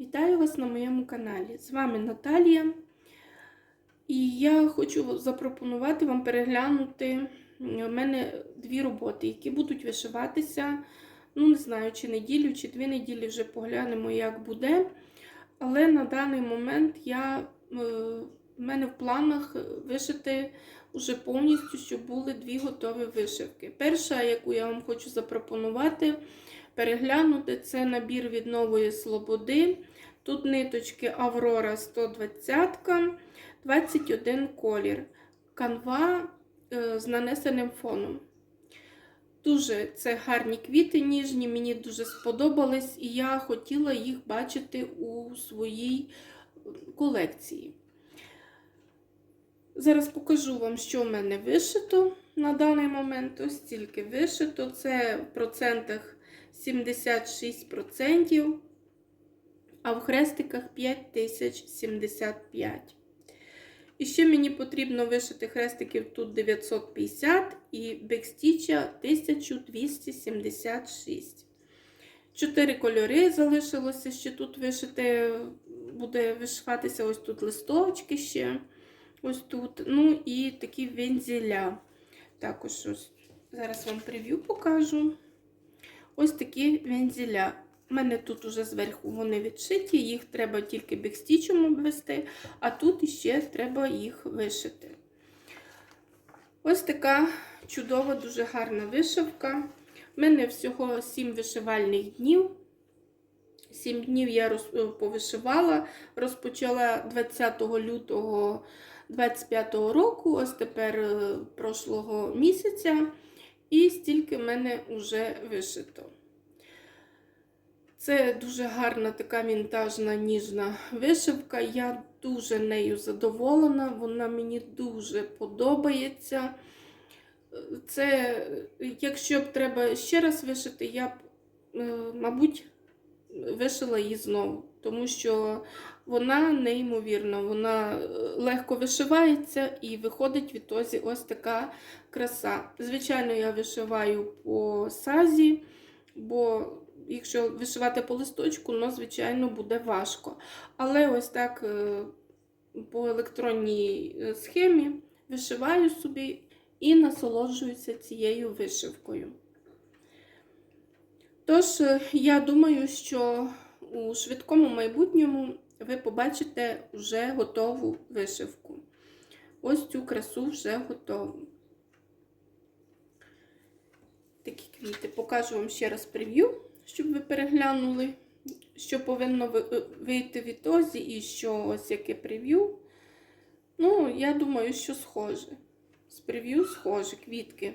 Вітаю вас на моєму каналі. З вами Наталія. І я хочу запропонувати вам переглянути у мене дві роботи, які будуть вишиватися, ну, не знаю, чи неділю, чи дві неділі вже поглянемо, як буде. Але на даний момент я, е, в мене в планах вишити вже повністю, щоб були дві готові вишивки. Перша, яку я вам хочу запропонувати, переглянути, це набір від Нової Слободи. Тут ниточки Аврора 120, 21 колір. Канва е, з нанесеним фоном. Дуже це гарні квіти ніжні, мені дуже сподобались, і я хотіла їх бачити у своїй колекції. Зараз покажу вам, що в мене вишито на даний момент. Ось тільки вишито. Це в процентах 76%, а в хрестиках 5075. І ще мені потрібно вишити хрестиків тут 950 і бекстіча 1276. Чотири кольори залишилося ще тут вишити, буде вишиватися ось тут листочки ще. Ось тут. Ну і такі вензеля. Також ось зараз вам прев'ю покажу. Ось такі вензеля. У мене тут уже зверху вони відшиті, їх треба тільки бекстічем обвести, а тут іще треба їх вишити. Ось така чудова, дуже гарна вишивка. У мене всього 7 вишивальних днів. 7 днів я роз... повишивала, розпочала 20 лютого 25 року, ось тепер прошлого місяця, і стільки в мене вже вишито. Це дуже гарна така вінтажна ніжна вишивка. Я дуже нею задоволена, вона мені дуже подобається. Це, якщо б треба ще раз вишити, я б, мабуть, вишила її знову, тому що вона неймовірна, вона легко вишивається і виходить відтоді ось така краса. Звичайно, я вишиваю по сазі, бо якщо вишивати по листочку, ну, звичайно, буде важко. Але ось так по електронній схемі вишиваю собі і насолоджуюся цією вишивкою. Тож, я думаю, що у швидкому майбутньому ви побачите вже готову вишивку. Ось цю красу вже готову. Такі квіти. Покажу вам ще раз прев'ю, щоб ви переглянули, що повинно вийти в ітозі і що ось яке прев'ю. Ну, я думаю, що схоже. З прев'ю схоже, квітки.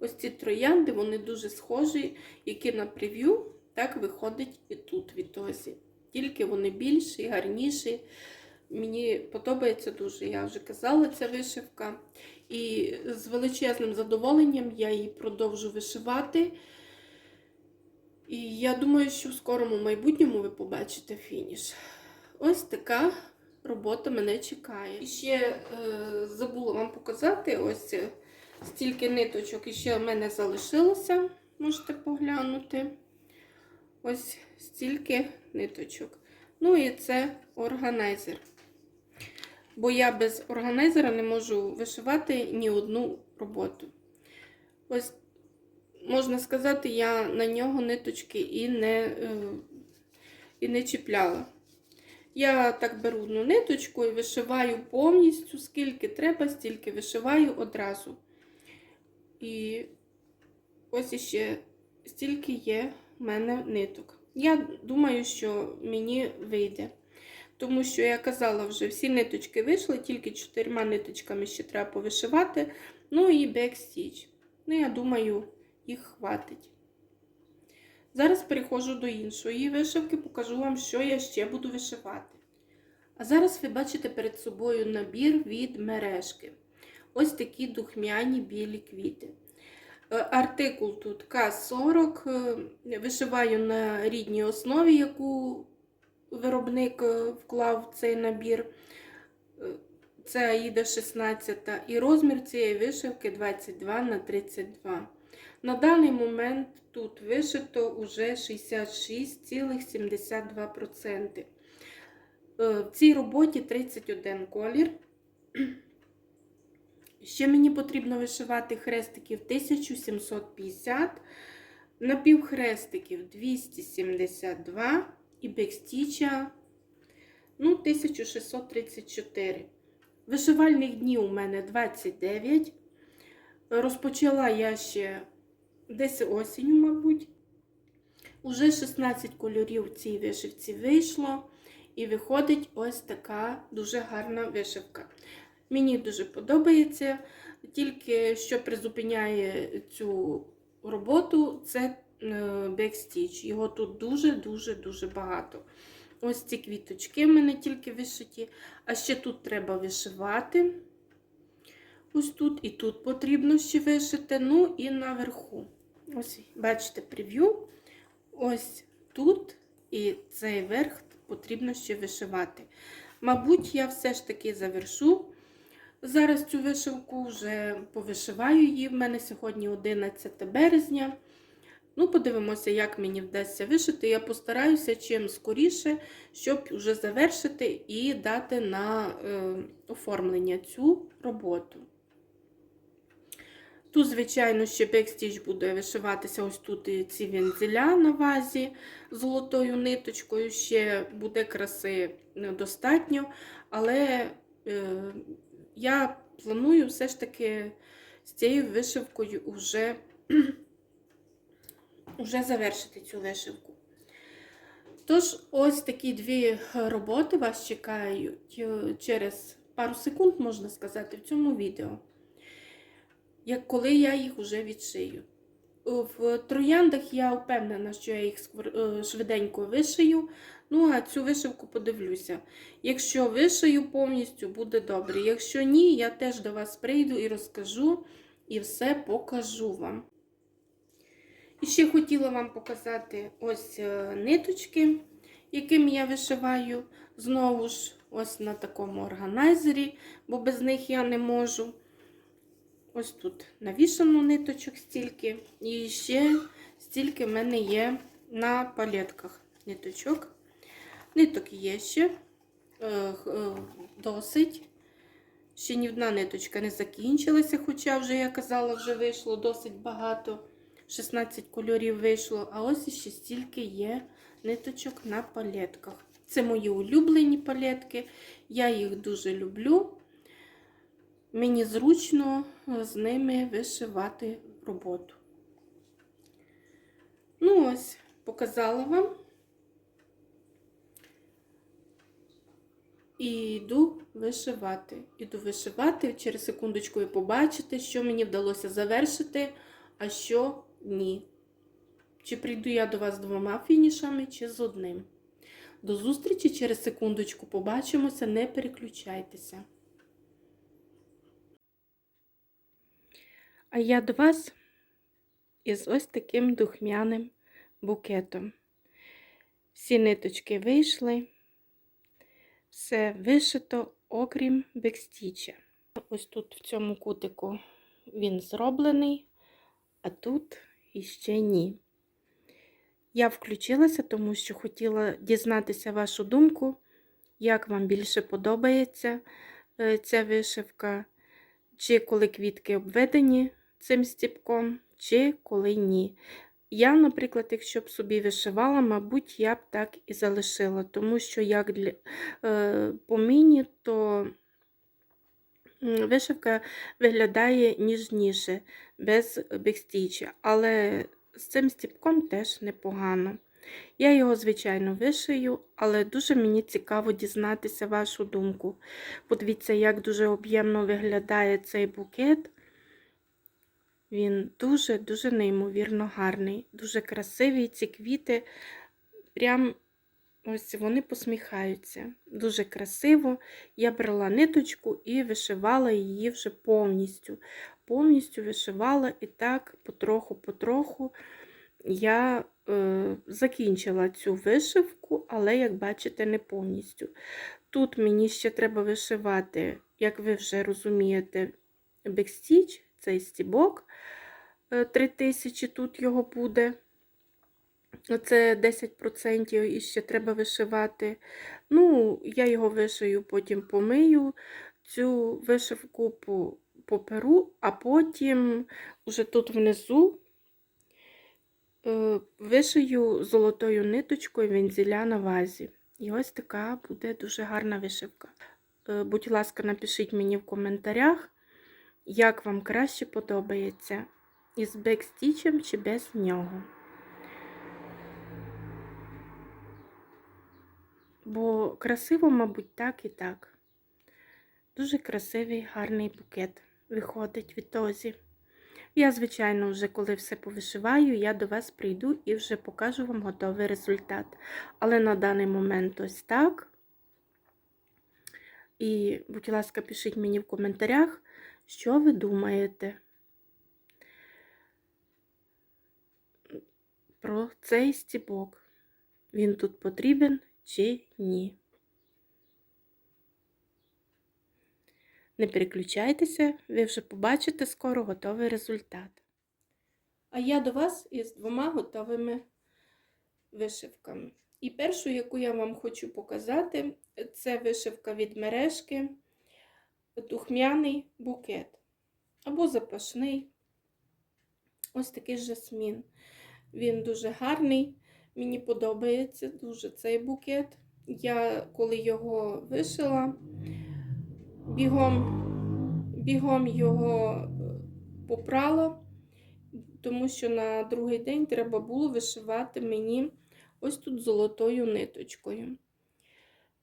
Ось ці троянди, вони дуже схожі, які на прев'ю, так виходить і тут в ітозі. Тільки вони більші, гарніші. Мені подобається дуже, я вже казала, ця вишивка. І з величезним задоволенням я її продовжу вишивати. І я думаю, що в скорому майбутньому ви побачите фініш. Ось така робота мене чекає. І ще е, забула вам показати ось стільки ниточок іще в мене залишилося, можете поглянути. Ось стільки ниточок. Ну і це органайзер. Бо я без органайзера не можу вишивати ні одну роботу. Ось, можна сказати, я на нього ниточки і не, і не чіпляла. Я так беру одну ниточку і вишиваю повністю, скільки треба, стільки вишиваю одразу. І ось іще стільки є в мене ниток. Я думаю, що мені вийде. Тому що я казала вже, всі ниточки вийшли, тільки чотирма ниточками ще треба повишивати. Ну і бекстіч. Ну, я думаю, їх хватить. Зараз переходжу до іншої вишивки, покажу вам, що я ще буду вишивати. А зараз ви бачите перед собою набір від мережки. Ось такі духмяні білі квіти. Артикул тут К40. Вишиваю на рідній основі, яку виробник вклав в цей набір. Це Аїда 16 і розмір цієї вишивки 22 на 32. На даний момент тут вишито уже 66,72%. Е, В цій роботі 31 колір. Ще мені потрібно вишивати хрестиків 1750, напівхрестиків 272 і бекстіча ну, 1634. Вишивальних днів у мене 29. Розпочала я ще десь осінню, мабуть. Уже 16 кольорів цій вишивці вийшло. І виходить ось така дуже гарна вишивка. Мені дуже подобається. Тільки що призупиняє цю роботу, це бекстіч. Його тут дуже-дуже-дуже багато. Ось ці квіточки в мене тільки вишиті. А ще тут треба вишивати. Ось тут і тут потрібно ще вишити. Ну і наверху. Ось, бачите, прев'ю. Ось тут і цей верх потрібно ще вишивати. Мабуть, я все ж таки завершу. Зараз цю вишивку вже повишиваю її. В мене сьогодні 11 березня. Ну, подивимося, як мені вдасться вишити. Я постараюся чим скоріше, щоб вже завершити і дати на е, оформлення цю роботу. Тут, звичайно, ще бекстіч буде вишиватися ось тут і ці вензеля на вазі золотою ниточкою. Ще буде краси недостатньо, але е, я планую все ж таки з цією вишивкою вже, вже завершити цю вишивку. Тож, ось такі дві роботи вас чекають через пару секунд, можна сказати, в цьому відео як коли я їх вже відшию. В трояндах я впевнена, що я їх е, швиденько вишию. Ну, а цю вишивку подивлюся. Якщо вишию повністю, буде добре. Якщо ні, я теж до вас прийду і розкажу, і все покажу вам. І ще хотіла вам показати ось е, ниточки, якими я вишиваю. Знову ж, ось на такому органайзері, бо без них я не можу. Ось тут навішано ниточок стільки. І ще стільки в мене є на палетках ниточок. Ниток є ще е, е, досить. Ще ні одна ниточка не закінчилася, хоча вже, я казала, вже вийшло досить багато. 16 кольорів вийшло, а ось ще стільки є ниточок на палетках. Це мої улюблені палетки. Я їх дуже люблю. Мені зручно з ними вишивати роботу. Ну, ось, показала вам. І йду вишивати. Іду вишивати, через секундочку ви побачите, що мені вдалося завершити, а що ні. Чи прийду я до вас двома фінішами, чи з одним. До зустрічі через секундочку побачимося, не переключайтеся. А я до вас із ось таким духмяним букетом. Всі ниточки вийшли, все вишито, окрім бекстіча. Ось тут в цьому кутику він зроблений, а тут іще ні. Я включилася, тому що хотіла дізнатися вашу думку, як вам більше подобається е, ця вишивка, чи коли квітки обведені цим стіпком, чи коли ні. Я, наприклад, якщо б собі вишивала, мабуть, я б так і залишила, тому що як для, е, по міні, то вишивка виглядає ніжніше, без бекстіча, але з цим стіпком теж непогано. Я його, звичайно, вишию, але дуже мені цікаво дізнатися вашу думку. Подивіться, як дуже об'ємно виглядає цей букет. Він дуже-дуже неймовірно гарний, дуже красивий. Ці квіти, прям ось вони посміхаються. Дуже красиво. Я брала ниточку і вишивала її вже повністю. Повністю вишивала і так, потроху-потроху я е, закінчила цю вишивку, але, як бачите, не повністю. Тут мені ще треба вишивати, як ви вже розумієте, бекстіч, цей стібок. 3 тисячі тут його буде. Це 10% і ще треба вишивати. Ну, я його вишию, потім помию, цю вишивку по- поперу, а потім уже тут внизу е, вишию золотою ниточкою вензеля на вазі. І ось така буде дуже гарна вишивка. Е, Будь ласка, напишіть мені в коментарях, як вам краще подобається, із бекстічем чи без нього. Бо красиво, мабуть, так і так. Дуже красивий, гарний букет виходить від тозі. Я, звичайно, вже коли все повишиваю, я до вас прийду і вже покажу вам готовий результат. Але на даний момент ось так. І, будь ласка, пишіть мені в коментарях, що ви думаєте про цей стібок. Він тут потрібен чи ні. Не переключайтеся, ви вже побачите скоро готовий результат. А я до вас із двома готовими вишивками. І першу, яку я вам хочу показати, це вишивка від мережки, духмяний букет або запашний. Ось такий жасмін. Він дуже гарний. Мені подобається дуже цей букет. Я коли його вишила, бігом, бігом його е, попрала, тому що на другий день треба було вишивати мені ось тут золотою ниточкою.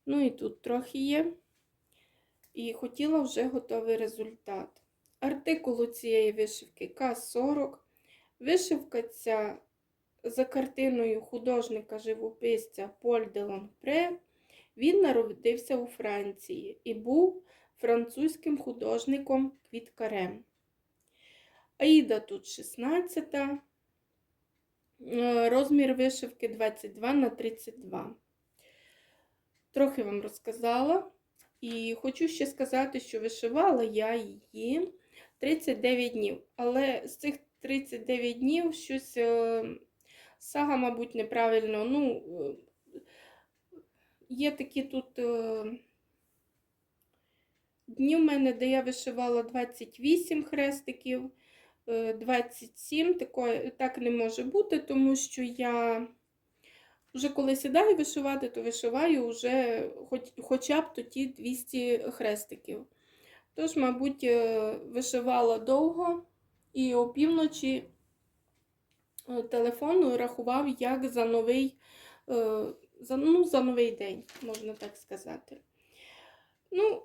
Ну і тут трохи є. І хотіла вже готовий результат. Артикул цієї вишивки К40. Вишивка ця за картиною художника живописця Поль де Ланпре. Він народився у Франції і був французьким художником квіткарем. Аїда тут 16, е, розмір вишивки 22 на 32. Трохи вам розказала. І хочу ще сказати, що вишивала я її 39 днів. Але з цих 39 днів щось е, сага, мабуть, неправильно. Ну, е, є такі тут е, дні в мене, де я вишивала 28 хрестиків, е, 27. Такої, так не може бути, тому що я вже коли сідаю вишивати, то вишиваю вже хоч, хоча б тоді 200 хрестиків. Тож, мабуть, е, вишивала довго і опівночі е, телефон рахував як за новий, е, за, ну, за новий день, можна так сказати. Ну,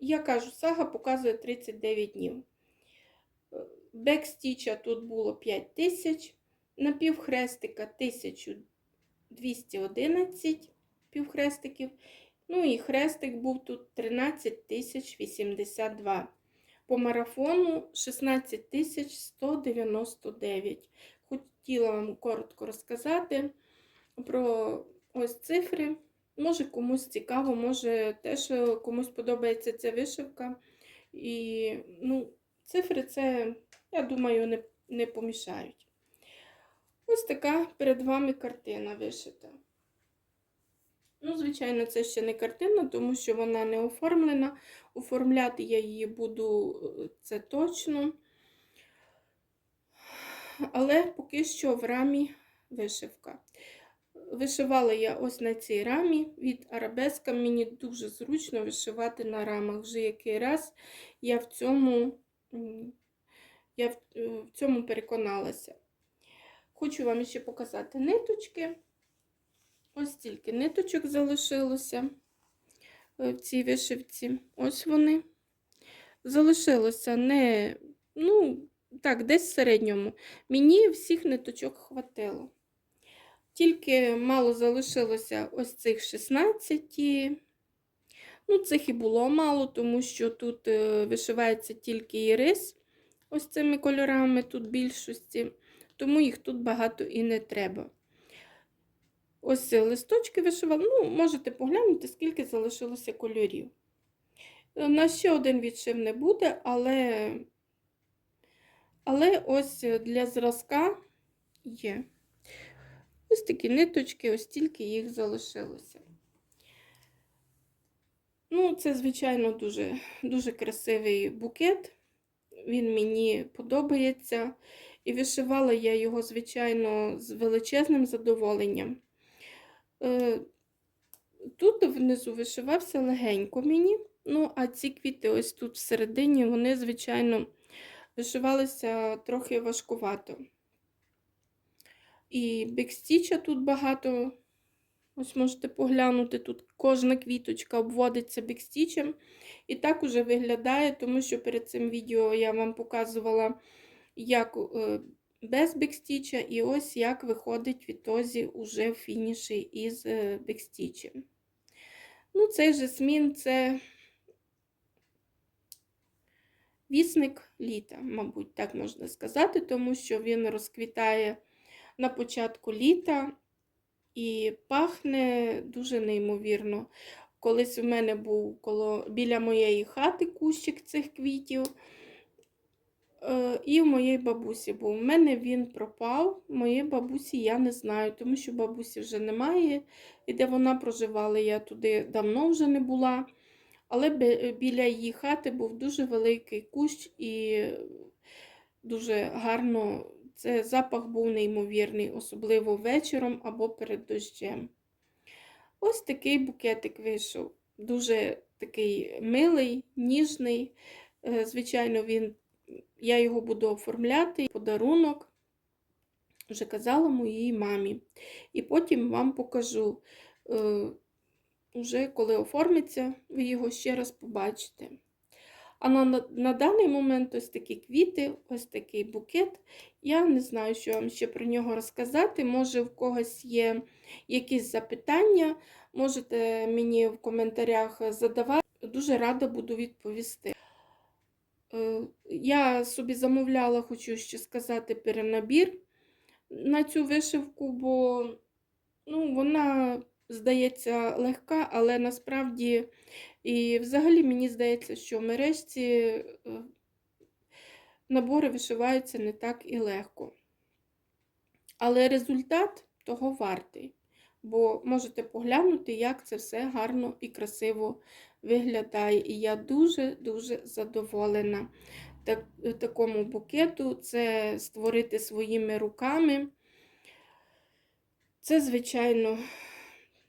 я кажу, сага показує 39 днів. Бекстіча тут було 5 тисяч, на півхрестика 1211 півхрестиків. Ну і хрестик був тут 13 тисяч 82. По марафону 16 тисяч 199. Хотіла вам коротко розказати про ось цифри. Може комусь цікаво, може теж е, комусь подобається ця вишивка. І ну, цифри це, я думаю, не, не помішають. Ось така перед вами картина вишита. Ну, звичайно, це ще не картина, тому що вона не оформлена. Оформляти я її буду е, це точно. Але поки що в рамі вишивка. Вишивала я ось на цій рамі від арабеска. Мені дуже зручно вишивати на рамах. Вже який раз я в цьому, я в, е, в цьому переконалася. Хочу вам ще показати ниточки. Ось тільки ниточок залишилося е, в цій вишивці. Ось вони. Залишилося не, ну, так, десь в середньому. Мені всіх ниточок хватило. Тільки мало залишилося ось цих 16. Ну, цих і було мало, тому що тут е, вишивається тільки ірис ось цими кольорами, тут більшості, тому їх тут багато і не треба. Ось листочки вишивала. Ну, можете поглянути, скільки залишилося кольорів. Е, На ще один відшив не буде, але Але ось для зразка є. Ось такі ниточки, ось тільки їх залишилося. Ну, це, звичайно, дуже, дуже красивий букет. Він мені подобається. І вишивала я його, звичайно, з величезним задоволенням. Е, Тут внизу вишивався легенько мені. Ну, а ці квіти, ось тут всередині, вони, звичайно, вишивалися трохи важкувато. І бекстіча тут багато. Ось можете поглянути, тут кожна квіточка обводиться бекстічем. І так уже виглядає, тому що перед цим відео я вам показувала, як е, без бекстіча, і ось як виходить в ітозі уже в фініші із е, бекстічем. Ну, цей жасмін це вісник літа, мабуть, так можна сказати, тому що він розквітає на початку літа і пахне дуже неймовірно. Колись у мене був коло, біля моєї хати кущик цих квітів. Е, І в моєї бабусі був. У мене він пропав, моєї бабусі я не знаю, тому що бабусі вже немає. І де вона проживала, я туди давно вже не була. Але біля її хати був дуже великий кущ і дуже гарно. Це запах був неймовірний, особливо вечором або перед дощем. Ось такий букетик вийшов. Дуже такий милий, ніжний. Е, Звичайно, він, я його буду оформляти. Подарунок вже казала моїй мамі. І потім вам покажу. Е, Уже коли оформиться, ви його ще раз побачите. А на, на даний момент ось такі квіти, ось такий букет. Я не знаю, що вам ще про нього розказати. Може, в когось є якісь запитання, можете мені в коментарях задавати. Дуже рада буду відповісти. Е, Я собі замовляла, хочу ще сказати, перенабір на цю вишивку, бо ну, вона, здається, легка, але насправді, і взагалі мені здається, що в мережці е, набори вишиваються не так і легко. Але результат того вартий, бо можете поглянути, як це все гарно і красиво виглядає. І я дуже-дуже задоволена так, такому букету. Це створити своїми руками. Це, звичайно,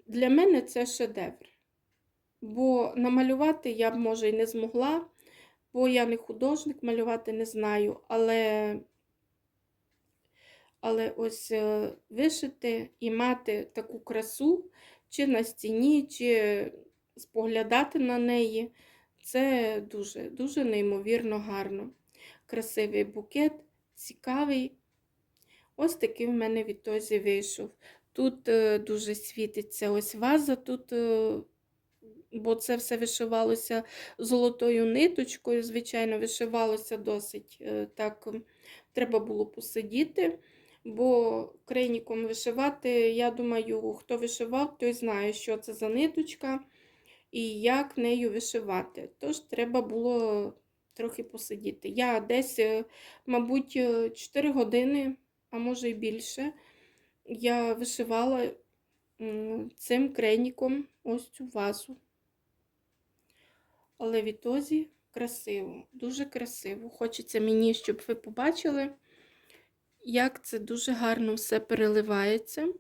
для мене це шедевр. Бо намалювати я б, може, і не змогла, бо я не художник, малювати не знаю, але, але ось е, вишити і мати таку красу, чи на стіні, чи споглядати на неї, це дуже, дуже неймовірно гарно. Красивий букет, цікавий. Ось такий в мене відтозі вийшов. Тут е, дуже світиться ось ваза, тут, е, бо це все вишивалося золотою ниточкою. Звичайно, вишивалося досить е, так, треба було посидіти, бо крейніком вишивати, я думаю, хто вишивав, той знає, що це за ниточка і як нею вишивати. Тож треба було трохи посидіти. Я десь, е, мабуть, 4 години, а може й більше я вишивала цим крейніком ось цю вазу. Але в ітозі красиво, дуже красиво. Хочеться мені, щоб ви побачили, як це дуже гарно все переливається.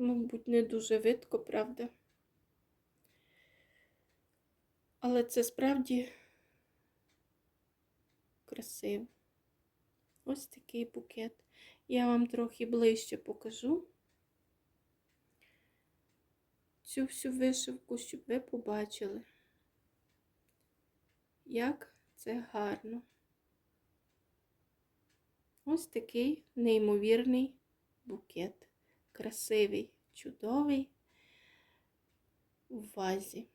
Мабуть, не дуже видко, правда? Але це справді красиво. Ось такий букет. Я вам трохи ближче покажу цю всю вишивку, щоб ви побачили, як це гарно. Ось такий неймовірний букет. Красивий, чудовий у вазі.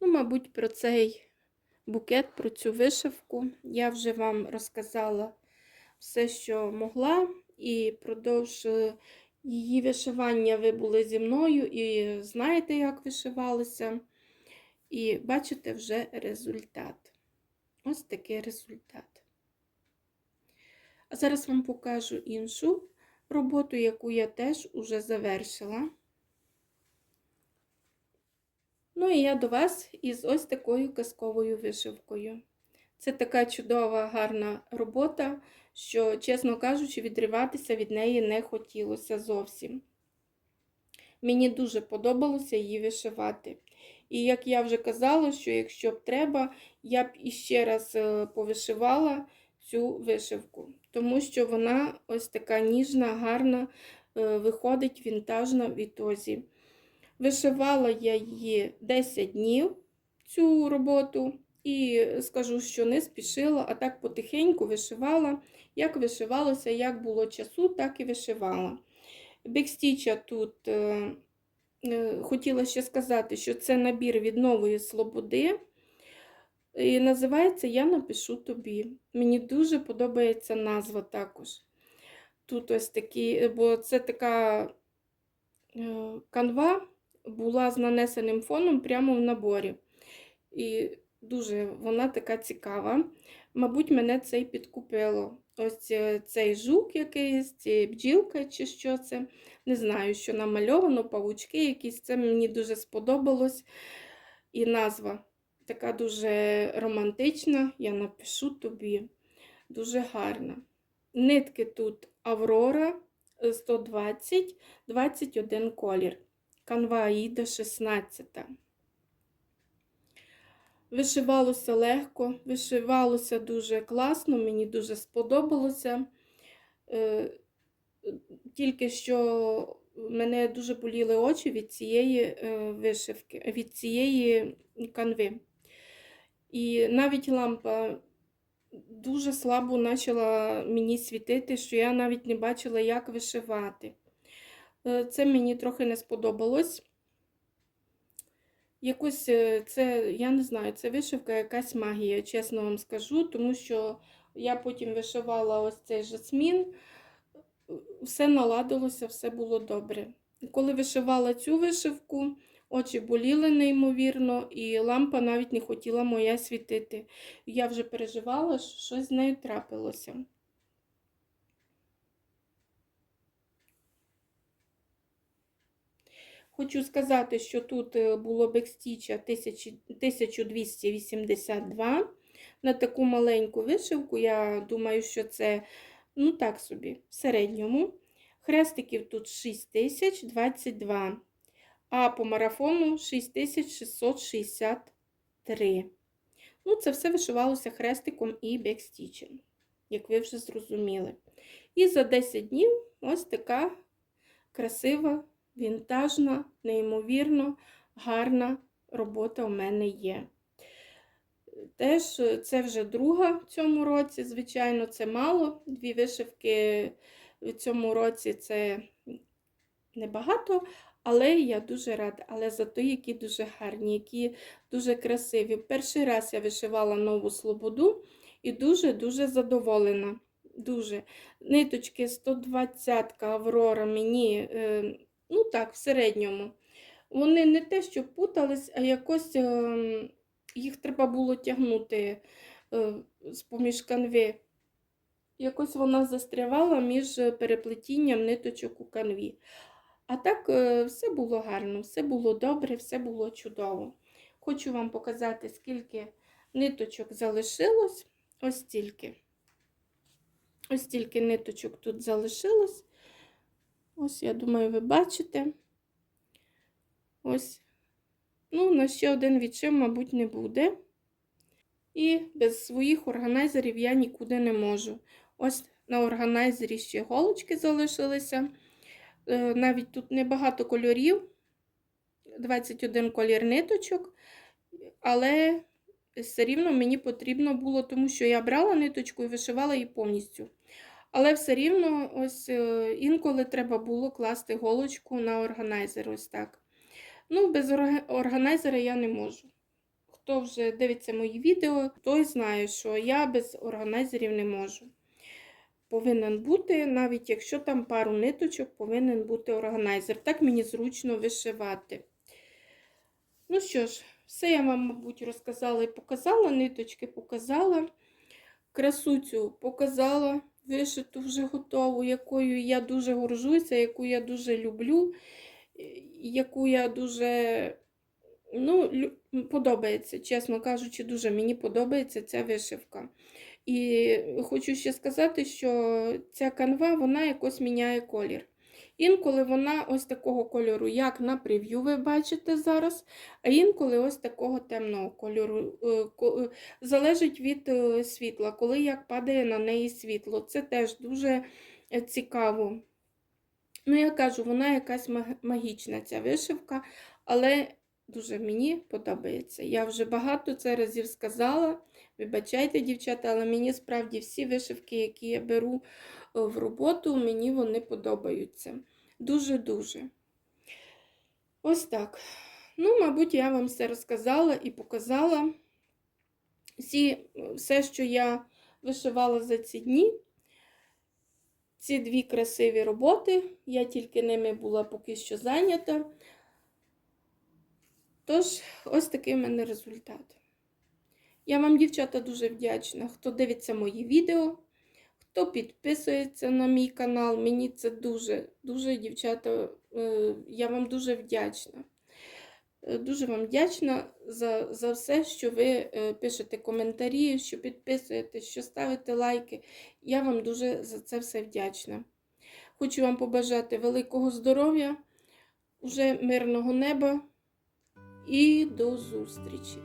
Ну, мабуть, про цей букет, про цю вишивку. Я вже вам розказала все, що могла, і продовж її вишивання ви були зі мною і знаєте, як вишивалося. І бачите вже результат. Ось такий результат. А зараз вам покажу іншу роботу, яку я теж уже завершила. Ну і я до вас із ось такою казковою вишивкою. Це така чудова, гарна робота, що, чесно кажучи, відриватися від неї не хотілося зовсім. Мені дуже подобалося її вишивати. І як я вже казала, що якщо б треба, я б іще раз е, повишивала цю вишивку, тому що вона ось така ніжна, гарна, е, виходить вінтажна в ітозі. Вишивала я її 10 днів, цю роботу, і скажу, що не спішила, а так потихеньку вишивала. Як вишивалося, як було часу, так і вишивала. Бекстіча тут е, е, хотіла ще сказати, що це набір від нової слободи. І називається Я напишу тобі. Мені дуже подобається назва також. Тут ось такі, бо це така е, канва була з нанесеним фоном прямо в наборі. І дуже вона така цікава. Мабуть, мене це й підкупило. Ось е, цей жук якийсь, бджілка чи що це. Не знаю, що намальовано, павучки якісь. Це мені дуже сподобалось. І назва така дуже романтична. Я напишу тобі. Дуже гарна. Нитки тут Аврора 120, 21 колір. Канва Аїда 16. Вишивалося легко, вишивалося дуже класно, мені дуже сподобалося. Е, Тільки що мене дуже боліли очі від цієї е, вишивки, від цієї канви. І навіть лампа дуже слабо почала мені світити, що я навіть не бачила, як вишивати. Е, Це мені трохи не сподобалось. Якось е, це, я не знаю, це вишивка якась магія, чесно вам скажу, тому що я потім вишивала ось цей жасмін, все наладилося, все було добре. Коли вишивала цю вишивку, очі боліли неймовірно, і лампа навіть не хотіла моя світити. Я вже переживала, що щось з нею трапилося. Хочу сказати, що тут е, було бекстіча 1282 на таку маленьку вишивку. Я думаю, що це, ну так собі, в середньому. Хрестиків тут 6022, а по марафону 6663. Ну, це все вишивалося хрестиком і бекстічем, як ви вже зрозуміли. І за 10 днів ось така красива вінтажна, неймовірно гарна робота у мене є. Теж е, це вже друга в цьому році, звичайно, це мало. Дві вишивки в цьому році це небагато, але я дуже рада. Але зато які дуже гарні, які дуже красиві. Перший раз я вишивала нову слободу і дуже-дуже задоволена. Дуже. Ниточки 120 Аврора мені. Е, ну так, в середньому. Вони не те, що путались, а якось е, їх треба було тягнути е, з поміж канви. Якось вона застрявала між переплетінням ниточок у канві. А так, е, все було гарно, все було добре, все було чудово. Хочу вам показати, скільки ниточок залишилось. Ось стільки. Ось стільки ниточок тут залишилось. Ось, я думаю, ви бачите. Ось. Ну, на ще один відшив, мабуть, не буде. І без своїх органайзерів я нікуди не можу. Ось на органайзері ще голочки залишилися. Е, навіть тут небагато кольорів, 21 колір ниточок, але все рівно мені потрібно було, тому що я брала ниточку і вишивала її повністю. Але все рівно, ось е, інколи треба було класти голочку на органайзер. ось так. Ну, без органайзера я не можу. Хто вже дивиться мої відео, той знає, що я без органайзерів не можу. Повинен бути, навіть якщо там пару ниточок, повинен бути органайзер. Так мені зручно вишивати. Ну що ж, все я вам, мабуть, розказала і показала. Ниточки показала. Красуцю показала, вишиту вже готову, якою я дуже горжуся, яку я дуже люблю, яку я дуже ну, подобається, чесно кажучи, дуже мені подобається ця вишивка. І хочу ще сказати, що ця канва вона якось міняє колір. Інколи вона ось такого кольору, як на прев'ю, ви бачите зараз, а інколи ось такого темного кольору. Е, е, Залежить від е, світла, коли як падає на неї світло. Це теж дуже цікаво. Ну, я кажу, вона якась магічна ця вишивка, але дуже мені подобається. Я вже багато це разів сказала. Вибачайте, дівчата, але мені справді всі вишивки, які я беру е, в роботу, мені вони подобаються. Дуже-дуже. Ось так. Ну, мабуть, я вам все розказала і показала. Всі, все, що я вишивала за ці дні. Ці дві красиві роботи. Я тільки ними була поки що зайнята. Тож, ось такий в мене результат. Я вам, дівчата, дуже вдячна, хто дивиться мої відео, хто підписується на мій канал. Мені це дуже, дуже, дівчата, е, я вам дуже вдячна. Е, Дуже вам вдячна за, за все, що ви е, пишете коментарі, що підписуєте, що ставите лайки. Я вам дуже за це все вдячна. Хочу вам побажати великого здоров'я, уже мирного неба і до зустрічі!